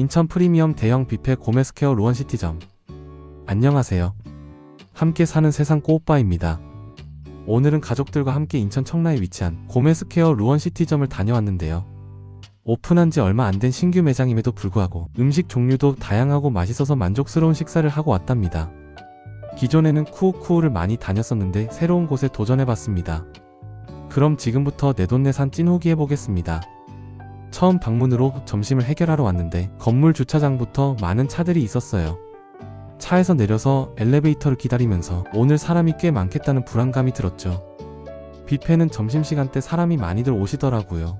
인천 프리미엄 대형 뷔페 고메스케어 루원시티점. 안녕하세요. 함께 사는 세상 꼬오빠입니다. 오늘은 가족들과 함께 인천 청라에 위치한 고메스케어 루원시티점을 다녀왔는데요. 오픈한 지 얼마 안 된 신규 매장임에도 불구하고 음식 종류도 다양하고 맛있어서 만족스러운 식사를 하고 왔답니다. 기존에는 쿠오쿠오를 많이 다녔었는데 새로운 곳에 도전해봤습니다. 그럼 지금부터 내돈내산 찐후기 해보겠습니다. 처음 방문으로 점심을 해결하러 왔는데 건물 주차장부터 많은 차들이 있었어요. 차에서 내려서 엘리베이터를 기다리면서 오늘 사람이 꽤 많겠다는 불안감이 들었죠. 뷔페는 점심시간 때 사람이 많이들 오시더라고요.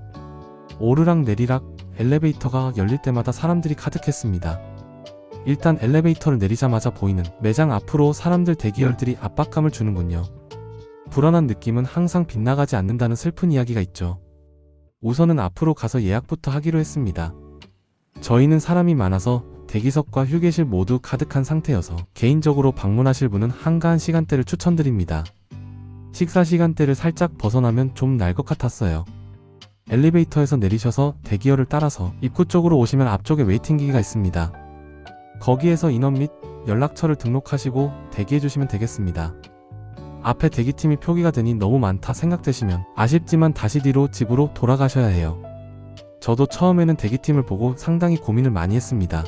오르락 내리락 엘리베이터가 열릴 때마다 사람들이 가득했습니다. 일단 엘리베이터를 내리자마자 보이는 매장 앞으로 사람들 대기열들이 압박감을 주는군요. 불안한 느낌은 항상 빗나가지 않는다는 슬픈 이야기가 있죠. 우선은 앞으로 가서 예약부터 하기로 했습니다. 저희는 사람이 많아서 대기석과 휴게실 모두 가득한 상태여서 개인적으로 방문하실 분은 한가한 시간대를 추천드립니다. 식사 시간대를 살짝 벗어나면 좀 날 것 같았어요. 엘리베이터에서 내리셔서 대기열을 따라서 입구 쪽으로 오시면 앞쪽에 웨이팅기가 있습니다. 거기에서 인원 및 연락처를 등록하시고 대기해 주시면 되겠습니다. 앞에 대기팀이 표기가 되니 너무 많다 생각되시면 아쉽지만 다시 뒤로 집으로 돌아가셔야 해요. 저도 처음에는 대기팀을 보고 상당히 고민을 많이 했습니다.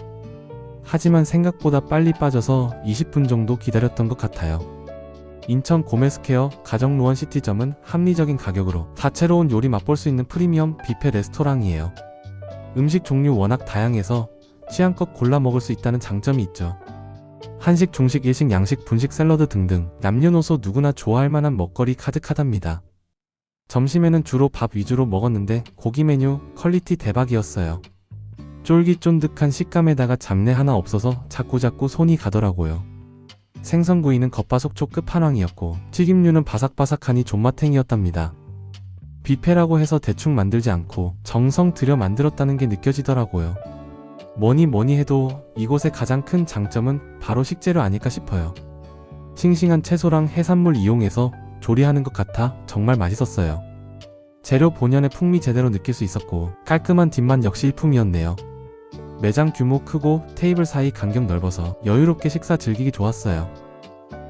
하지만 생각보다 빨리 빠져서 20분 정도 기다렸던 것 같아요. 인천 고메스케어 가정 루원 시티점은 합리적인 가격으로 다채로운 요리 맛볼 수 있는 프리미엄 뷔페 레스토랑이에요. 음식 종류 워낙 다양해서 취향껏 골라 먹을 수 있다는 장점이 있죠. 한식, 중식, 일식, 양식, 분식, 샐러드 등등 남녀노소 누구나 좋아할 만한 먹거리 가득하답니다. 점심에는 주로 밥 위주로 먹었는데 고기 메뉴 퀄리티 대박이었어요. 쫄깃쫀득한 식감에다가 잡내 하나 없어서 자꾸자꾸 손이 가더라고요. 생선구이는 겉바속촉 끝판왕이었고 튀김류는 바삭바삭하니 존맛탱이었답니다. 뷔페라고 해서 대충 만들지 않고 정성 들여 만들었다는 게 느껴지더라고요. 뭐니 뭐니 해도 이곳의 가장 큰 장점은 바로 식재료 아닐까 싶어요. 싱싱한 채소랑 해산물 이용해서 조리하는 것 같아 정말 맛있었어요. 재료 본연의 풍미 제대로 느낄 수 있었고 깔끔한 뒷만 역시 일품이었네요. 매장 규모 크고 테이블 사이 간격 넓어서 여유롭게 식사 즐기기 좋았어요.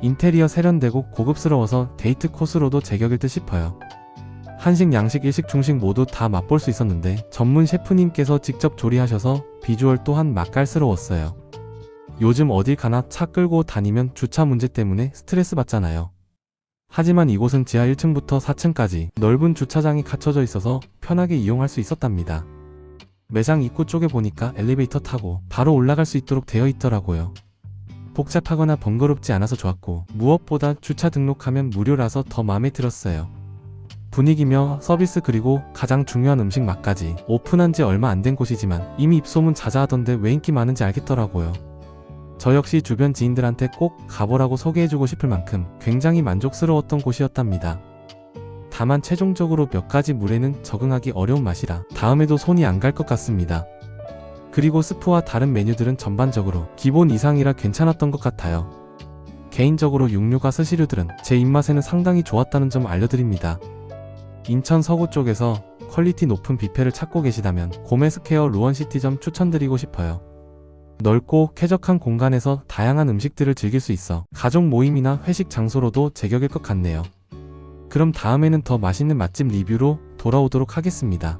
인테리어 세련되고 고급스러워서 데이트 코스로도 제격일 듯 싶어요. 한식, 양식, 일식, 중식 모두 다 맛볼 수 있었는데 전문 셰프님께서 직접 조리하셔서 비주얼 또한 맛깔스러웠어요. 요즘 어딜 가나 차 끌고 다니면 주차 문제 때문에 스트레스 받잖아요. 하지만 이곳은 지하 1층부터 4층까지 넓은 주차장이 갖춰져 있어서 편하게 이용할 수 있었답니다. 매장 입구 쪽에 보니까 엘리베이터 타고 바로 올라갈 수 있도록 되어 있더라고요. 복잡하거나 번거롭지 않아서 좋았고 무엇보다 주차 등록하면 무료라서 더 마음에 들었어요. 분위기며 서비스 그리고 가장 중요한 음식 맛까지 오픈한 지 얼마 안 된 곳이지만 이미 입소문 자자하던데 왜 인기 많은지 알겠더라고요. 저 역시 주변 지인들한테 꼭 가보라고 소개해주고 싶을 만큼 굉장히 만족스러웠던 곳이었답니다. 다만 최종적으로 몇 가지 물에는 적응하기 어려운 맛이라 다음에도 손이 안 갈 것 같습니다. 그리고 스프와 다른 메뉴들은 전반적으로 기본 이상이라 괜찮았던 것 같아요. 개인적으로 육류가 스시류들은 제 입맛에는 상당히 좋았다는 점 알려드립니다. 인천 서구 쪽에서 퀄리티 높은 뷔페를 찾고 계시다면 고메스케어 루원시티점 추천드리고 싶어요. 넓고 쾌적한 공간에서 다양한 음식들을 즐길 수 있어 가족 모임이나 회식 장소로도 제격일 것 같네요. 그럼 다음에는 더 맛있는 맛집 리뷰로 돌아오도록 하겠습니다.